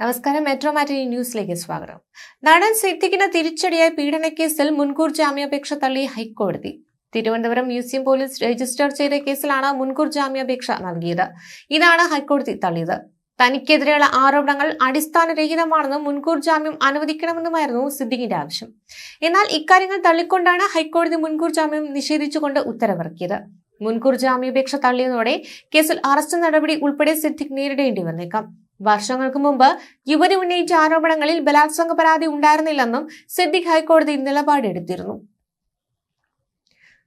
നമസ്കാരം. മെട്രോ മാറ്റിനി ന്യൂസിലേക്ക് സ്വാഗതം. നടൻ സിദ്ദിഖിന് തിരിച്ചടിയായ പീഡനക്കേസിൽ മുൻകൂർ ജാമ്യാപേക്ഷ തള്ളി ഹൈക്കോടതി. തിരുവനന്തപുരം മ്യൂസിയം പോലീസ് രജിസ്റ്റർ ചെയ്ത കേസിലാണ് മുൻകൂർ ജാമ്യാപേക്ഷ നൽകിയത്. ഇതാണ് ഹൈക്കോടതി തള്ളിയത്. തനിക്കെതിരെയുള്ള ആരോപണങ്ങൾ അടിസ്ഥാനരഹിതമാണെന്നും മുൻകൂർ ജാമ്യം അനുവദിക്കണമെന്നുമായിരുന്നു സിദ്ദിഖിന്റെ ആവശ്യം. എന്നാൽ ഇക്കാര്യങ്ങൾ തള്ളിക്കൊണ്ടാണ് ഹൈക്കോടതി മുൻകൂർ ജാമ്യം നിഷേധിച്ചുകൊണ്ട് ഉത്തരവിറക്കിയത്. മുൻകൂർ ജാമ്യാപേക്ഷ തള്ളിയതോടെ കേസിൽ അറസ്റ്റ് നടപടി ഉൾപ്പെടെ സിദ്ദിഖ് നേരിടേണ്ടി വന്നേക്കാം. വർഷങ്ങൾക്ക് മുമ്പ് യുവതി ഉന്നയിച്ച ആരോപണങ്ങളിൽ ബലാത്സംഗ പരാതി ഉണ്ടായിരുന്നില്ലെന്നും സിദ്ദിഖ് ഹൈക്കോടതി നിലപാടെടുത്തിരുന്നു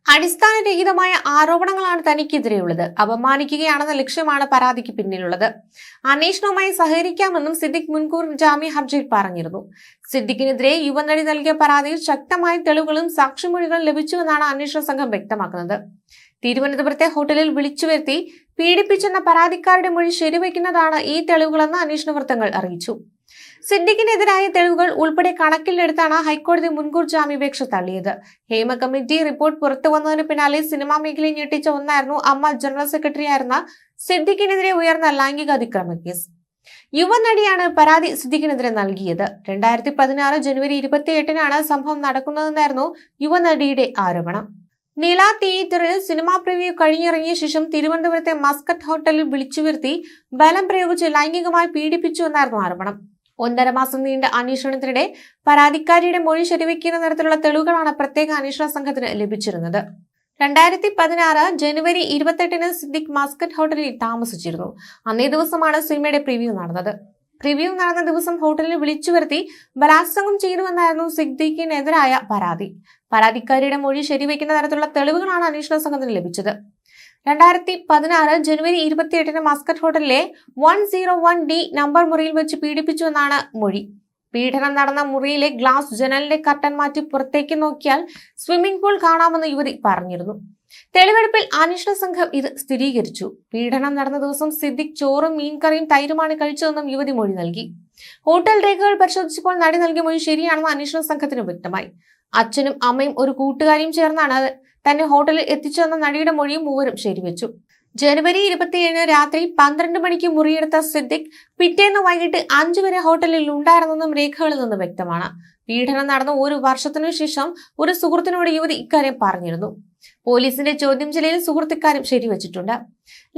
അടിസ്ഥാനരഹിതമായ ആരോപണങ്ങളാണ് തനിക്കെതിരെയുള്ളത്. അപമാനിക്കുകയാണെന്ന ലക്ഷ്യമാണ് പരാതിക്ക് പിന്നിലുള്ളത്. അന്വേഷണവുമായി സഹകരിക്കാമെന്നും സിദ്ദിഖ് മുൻകൂർ ജാമ്യ ഹർജിയിൽ പറഞ്ഞിരുന്നു. സിദ്ദിഖിനെതിരെ യുവനടി നൽകിയ പരാതിയിൽ ശക്തമായ തെളിവുകളും സാക്ഷിമൊഴികളും ലഭിച്ചുവെന്നാണ് അന്വേഷണ സംഘം വ്യക്തമാക്കുന്നത്. തിരുവനന്തപുരത്തെ ഹോട്ടലിൽ വിളിച്ചു വരുത്തി പീഡിപ്പിച്ചെന്ന പരാതിക്കാരുടെ മൊഴി ശരിവയ്ക്കുന്നതാണ് ഈ തെളിവുകളെന്ന് അന്വേഷണ വൃത്തങ്ങൾ അറിയിച്ചു. സിദ്ദിഖിനെതിരായ തെളിവുകൾ ഉൾപ്പെടെ കണക്കിലെടുത്താണ് ഹൈക്കോടതി മുൻകൂർ ജാമ്യാപേക്ഷ തള്ളിയത്. ഹേമ കമ്മിറ്റി റിപ്പോർട്ട് പുറത്തു വന്നതിന് പിന്നാലെ സിനിമാ മേഖലയെ ഞെട്ടിച്ച ഒന്നായിരുന്നു അമ്മ ജനറൽ സെക്രട്ടറി ആയിരുന്ന സിദ്ദിഖിനെതിരെ ഉയർന്ന ലൈംഗിക അതിക്രമ കേസ്. യുവനടിയാണ് പരാതി സിദ്ദിഖിനെതിരെ നൽകിയത്. രണ്ടായിരത്തി പതിനാറ് ജനുവരി ഇരുപത്തിയെട്ടിനാണ് സംഭവം നടക്കുന്നതെന്നായിരുന്നു യുവനടിയുടെ ആരോപണം. നീല തിയേറ്ററിൽ സിനിമാ പ്രിവ്യൂ കഴിഞ്ഞിറങ്ങിയ ശേഷം തിരുവനന്തപുരത്തെ മസ്കറ്റ് ഹോട്ടലിൽ വിളിച്ചു വരുത്തി ബലം പ്രയോഗിച്ച് ലൈംഗികമായി പീഡിപ്പിച്ചു എന്നായിരുന്നു ആരോപണം. ഒന്നര മാസം നീണ്ട അന്വേഷണത്തിനിടെ പരാതിക്കാരിയുടെ മൊഴി ശരിവെക്കുന്ന തരത്തിലുള്ള തെളിവുകളാണ് പ്രത്യേക അന്വേഷണ സംഘത്തിന് ലഭിച്ചിരുന്നത്. രണ്ടായിരത്തി പതിനാറ് ജനുവരി ഇരുപത്തെട്ടിന് സിദ്ദിഖ് മസ്കറ്റ് ഹോട്ടലിൽ താമസിച്ചിരുന്നു. അന്നേ ദിവസമാണ് സിനിമയുടെ പ്രിവ്യൂ നടന്നത്. പ്രിവ്യൂ നടന്ന ദിവസം ഹോട്ടലിൽ വിളിച്ചു വരുത്തി ബലാത്സംഗം ചെയ്തുവെന്നായിരുന്നു സിദ്ദീഖിനെതിരായ പരാതി. പരാതിക്കാരിയുടെ മൊഴി ശരിവെക്കുന്ന തരത്തിലുള്ള തെളിവുകളാണ് അന്വേഷണ സംഘത്തിന് ലഭിച്ചത്. രണ്ടായിരത്തി പതിനാറ് ജനുവരി ഇരുപത്തിയെട്ടിന് മസ്കറ്റ് ഹോട്ടലിലെ one zero one D number മുറിയിൽ വെച്ച് പീഡിപ്പിച്ചുവെന്നാണ് മൊഴി. പീഡനം നടന്ന മുറിയിലെ ഗ്ലാസ് ജനലിന്റെ കർട്ടൻ മാറ്റി പുറത്തേക്ക് നോക്കിയാൽ സ്വിമ്മിംഗ് പൂൾ കാണാമെന്ന് യുവതി പറഞ്ഞിരുന്നു. തെളിവെടുപ്പിൽ അന്വേഷണ സംഘം ഇത് സ്ഥിരീകരിച്ചു. പീഡനം നടന്ന ദിവസം സിദ്ദിഖ് ചോറും മീൻകറിയും തൈരുമാണ് കഴിച്ചതെന്നും യുവതി മൊഴി നൽകി. ഹോട്ടൽ രേഖകൾ പരിശോധിച്ചപ്പോൾ നടി നൽകിയ മൊഴി ശരിയാണെന്ന് അന്വേഷണ സംഘത്തിന് വ്യക്തമായി. അച്ഛനും അമ്മയും ഒരു കൂട്ടുകാരിയും ചേർന്നാണ് തന്നെ ഹോട്ടലിൽ എത്തിച്ചതെന്ന നടിയുടെ മൊഴിയും മൂവരും ശരിവെച്ചു. ജനുവരി ഇരുപത്തിയേഴിന് രാത്രി പന്ത്രണ്ട് മണിക്ക് മുറിയെടുത്ത സിദ്ദിഖ് പിറ്റേന്ന് വൈകിട്ട് അഞ്ചു വരെ ഹോട്ടലിൽ ഉണ്ടായിരുന്നെന്നും രേഖകളിൽ നിന്ന് വ്യക്തമാണ്. പീഡനം നടന്ന ഒരു വർഷത്തിനു ശേഷം ഒരു സുഹൃത്തിനോട് യുവതി ഇക്കാര്യം പറഞ്ഞിരുന്നു. പോലീസിന്റെ ചോദ്യം ചെയ്യലിൽ സുഹൃത്ത് ഇക്കാര്യം ശരിവച്ചിട്ടുണ്ട്.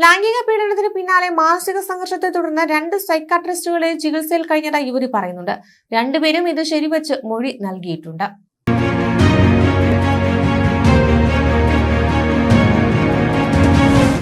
ലൈംഗിക പീഡനത്തിന് പിന്നാലെ മാനസിക സംഘർഷത്തെ തുടർന്ന് രണ്ട് സൈക്കാട്രിസ്റ്റുകളെ ചികിത്സയിൽ കഴിഞ്ഞതായി യുവതി പറയുന്നുണ്ട്. രണ്ടുപേരും ഇത് ശരിവച്ച് മൊഴി നൽകിയിട്ടുണ്ട്.